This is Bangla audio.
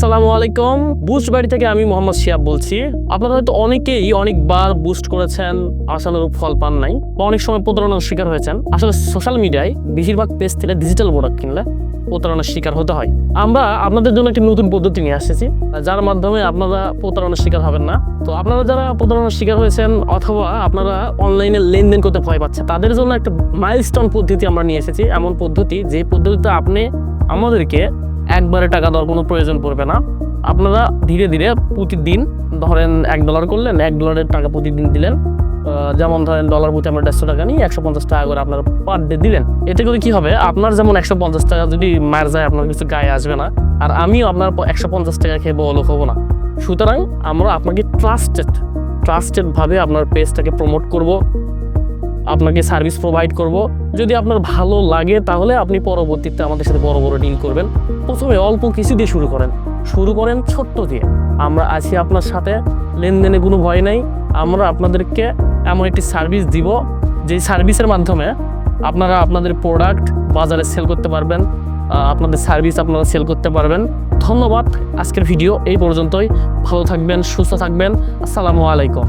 আসসালামু আলাইকুম। বুস্ট বাড়ি থেকে আমি মোহাম্মদ শিয়াব বলছি। আপনারা হয়তো অনেকেই অনেকবার বুস্ট করেছেন, আশানুরূপ ফল পান নাই বা অনেক সময় প্রতারণার শিকার হয়েছেন। আসলে সোশ্যাল মিডিয়ায় বেশিরভাগ পেজ থেকে ডিজিটাল প্রোডাক্ট কিনলে প্রতারণার শিকার হতে হয়। আমরা আপনাদের জন্য একটি নতুন পদ্ধতি নিয়ে এসেছি যার মাধ্যমে আপনারা প্রতারণার শিকার হবেন না। তো আপনারা যারা প্রতারণার শিকার হয়েছেন অথবা আপনারা অনলাইনে লেনদেন করতে ভয় পাচ্ছেন, তাদের জন্য একটা মাইলস্টোন পদ্ধতি আমরা নিয়ে এসেছি। এমন পদ্ধতি যে পদ্ধতিতে আপনি আমাদেরকে একবারে টাকা দেওয়ার কোনো প্রয়োজন পড়বে না। আপনারা ধীরে ধীরে প্রতিদিন ধরেন এক ডলার করলেন, এক ডলারের টাকা প্রতিদিন দিলেন। যেমন ধরেন ডলার প্রতি আমরা দেড়শো টাকা নিই, একশো পঞ্চাশ টাকা করে আপনার পার ডে দিলেন। এতে করে কি হবে? আপনার যেমন একশো পঞ্চাশ টাকা যদি মার যায়, আপনার কিছু গায়ে আসবে না। আর আমিও আপনার একশো পঞ্চাশ টাকা খেয়ে বলো হব না। সুতরাং আমরা আপনাকে ট্রাস্টেড ট্রাস্টেডভাবে আপনার পেজটাকে প্রমোট করব। আপনাকে সার্ভিস প্রোভাইড করব। যদি আপনার ভালো লাগে তাহলে আপনি পরবর্তীতে আমাদের সাথে বড় বড় ডিল করবেন। প্রথমে অল্প কিছু দিয়ে শুরু করেন। শুরু করেন ছোট্ট দিয়ে। আমরা আছি আপনার সাথে। লেনদেনে কোনো ভয় নাই। আমরা আপনাদেরকে এমন একটি সার্ভিস দিব যেই সার্ভিসের মাধ্যমে আপনারা আপনাদের প্রোডাক্ট বাজারে সেল করতে পারবেন আপনাদের সার্ভিস আপনারা সেল করতে পারবেন। ধন্যবাদ। আজকের ভিডিও এই পর্যন্তই। ভালো থাকবেন, সুস্থ থাকবেন। আসসালামু আলাইকুম।